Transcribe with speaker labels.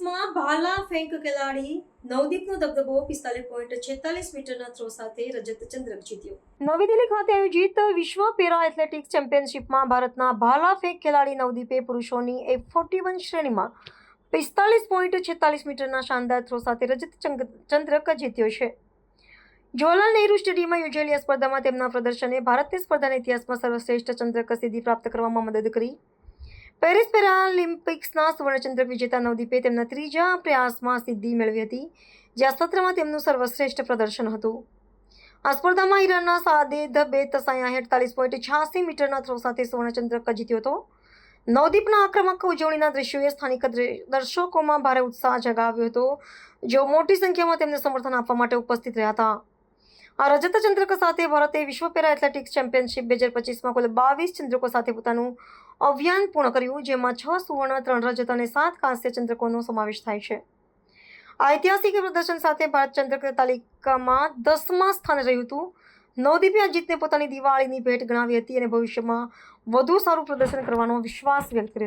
Speaker 1: ભાલા ફેંક ખેલાડી નવદીપનો દબદબો પિસ્તાલીસ પોઈન્ટ છેતાલીસ મીટરના થ્રો સાથે રજત ચંદ્રક જીત્યો. નવી દિલ્હી ખાતે આયોજિત વિશ્વ પેરા એથ્લેટિક્સ ચેમ્પિયનશિપમાં ભારતના ભાલા ફેંક ખેલાડી નવદીપે પુરુષોની એફ ફોર્ટી વન શ્રેણીમાં પિસ્તાલીસ પોઈન્ટ છેતાલીસ મીટરના શાનદાર થ્રો સાથે રજત ચંદ્રક જીત્યો છે. જવાહરલાલ નહેરુ સ્ટેડિયમમાં યોજાયેલી આ સ્પર્ધામાં તેમના પ્રદર્શને ભારતીય સ્પર્ધાના ઇતિહાસમાં સર્વશ્રેષ્ઠ ચંદ્રક સિદ્ધિ પ્રાપ્ત કરવામાં મદદ કરી. પેરિસ પેરાલિમ્પિક્સના સુવર્ણચંદ્રક વિજેતા નવદીપે તેમના ત્રીજા પ્રયાસમાં સિદ્ધિ મેળવી હતી, જ્યાં સત્રમાં તેમનું સર્વશ્રેષ્ઠ પ્રદર્શન હતું. આ સ્પર્ધામાં ઈરાનના સાદેદ બે તસાયા અડતાલીસ પોઈન્ટ છ્યાસી મીટરના થ્રો સાથે સુવર્ણચંદ્રક જીત્યો હતો. નવદીપના આક્રમક ઉજવણીના દ્રશ્યોએ સ્થાનિક દ્ર- દર્શકોમાં ભારે ઉત્સાહ જગાવ્યો હતો જેઓ મોટી સંખ્યામાં તેમને સમર્થન આપવા માટે ઉપસ્થિત રહ્યા હતા. આ રજત ચંદ્રક સાથે ભારતે વિશ્વ પેરા એથ્લેટિક્સ ચેમ્પિયનશિપ બે હજાર પચીસમાં કુલ બાવીસ ચંદ્રકો સાથે પોતાનું અભિયાન પૂર્ણ કર્યું, જેમાં છ સુવર્ણ, ત્રણ રજત અને સાત કાંસ્ય ચંદ્રકોનો સમાવેશ થાય છે. ઐતિહાસિક પ્રદર્શન સાથે ભારત ચંદ્રક તાલિકામાં દસમા સ્થાને રહ્યું હતું. નવદીપે અજીતને પોતાની દિવાળીની ભેટ ગણાવી હતી અને ભવિષ્યમાં વધુ સારું પ્રદર્શન કરવાનો વિશ્વાસ વ્યક્ત કર્યો